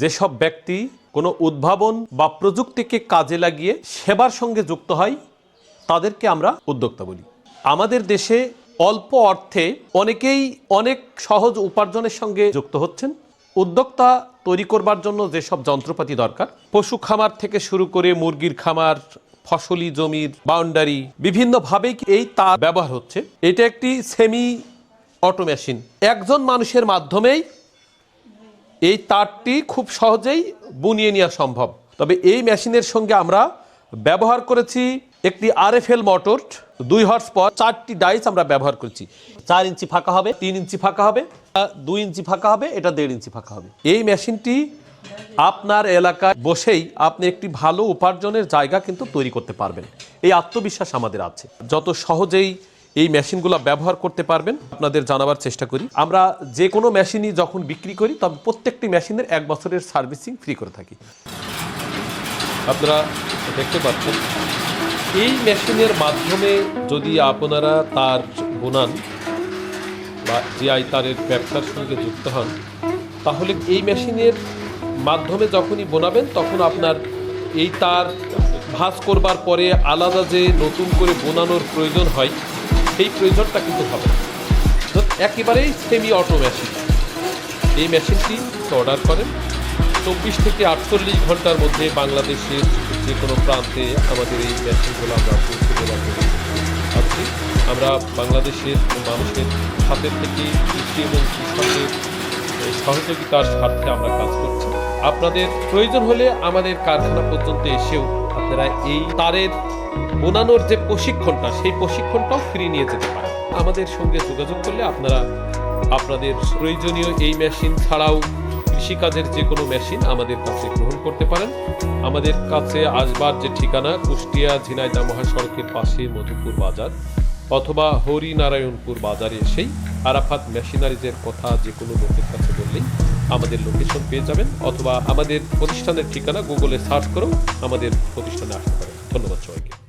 যেসব ব্যক্তি কোনো উদ্ভাবন বা প্রযুক্তিকে কাজে লাগিয়ে সেবার সঙ্গে যুক্ত হয়, তাদেরকে আমরা উদ্যোক্তা বলি। আমাদের দেশে অল্প অর্থে অনেকেই অনেক সহজ উপার্জনের সঙ্গে যুক্ত হচ্ছেন। উদ্যোক্তা তৈরি করবার জন্য যেসব যন্ত্রপাতি দরকার, পশু খামার থেকে শুরু করে মুরগির খামার, ফসলি জমির বাউন্ডারি বিভিন্নভাবেই এই তার ব্যবহার হচ্ছে। এটা একটি সেমি অটো মেশিন একজন মানুষের মাধ্যমেই এই তারটি খুব সহজেই বুনিয়ে নেওয়া সম্ভব। তবে এই মেশিনের সঙ্গে আমরা ব্যবহার করেছি একটি আরএফএল মোটর দুই হর্স পর চারটি ডাইস আমরা ব্যবহার করেছি। চার ইঞ্চি ফাঁকা হবে তিন ইঞ্চি ফাঁকা হবে দুই ইঞ্চি ফাঁকা হবে এটা দেড় ইঞ্চি ফাঁকা হবে। এই মেশিনটি আপনার এলাকায় বসেই আপনি একটি ভালো উপার্জনের জায়গা কিন্তু তৈরি করতে পারবেন। এই আত্মবিশ্বাস আমাদের আছে। যত সহজেই এই মেশিনগুলো ব্যবহার করতে পারবেন, আপনাদের জানাবার চেষ্টা করি। আমরা যে কোনো মেশিনই যখন বিক্রি করি, তবে প্রত্যেকটি মেশিনের এক বছরের সার্ভিসিং ফ্রি করে থাকি। আপনারা দেখতে পাচ্ছেন, এই মেশিনের মাধ্যমে যদি আপনারা তার বোনান বা জিআই তারের ব্যবসার সঙ্গে যুক্ত হন, তাহলে এই মেশিনের মাধ্যমে যখনই বোনাবেন, তখন আপনার এই তার ভাঁজ করবার পরে আলাদা যে নতুন করে বোনানোর প্রয়োজন হয় সেই প্রয়োজনটা কিন্তু হবে একেবারেই সেমি অটো মেশিন এই মেশিনটি অর্ডার করেন। চব্বিশ থেকে আটচল্লিশ ঘণ্টার মধ্যে বাংলাদেশের যে কোনো প্রান্তে আমাদের এই মেশিনগুলো আমরা পৌঁছে দেওয়ার আছি। আমরা বাংলাদেশের মানুষের হাতের থেকে কৃষি এবং কৃষকের সহযোগিতার স্বার্থে আমরা কাজ করছি। আপনাদের প্রয়োজন হলে আমাদের কারখানা পর্যন্ত এসেও আপনারা এই তারের বোনানোর যে প্রশিক্ষণটা, সেই প্রশিক্ষণটাও ফ্রি নিয়ে যেতে পারেন আমাদের সঙ্গে যোগাযোগ করলে আপনারা, আপনাদের প্রয়োজনীয় এই মেশিন ছাড়াও কৃষিকাজের যে কোনো মেশিন আমাদের কাছে গ্রহণ করতে পারেন। আমাদের কাছে আসবার যে ঠিকানা, কুষ্টিয়া ঝিনাইদহ মহাসড়কের পাশে মধুপুর বাজার অথবা হরিনারায়ণপুর বাজারে এসেই আরাফাত মেশিনারিজের কথা যে কোনো লোকের কাছে বললেই আমাদের লোকেশন পেয়ে যাবেন অথবা আমাদের প্রতিষ্ঠানের ঠিকানা গুগলে সার্চ করেও আমাদের প্রতিষ্ঠানে আসতে পারেন। ধন্যবাদ সবাইকে।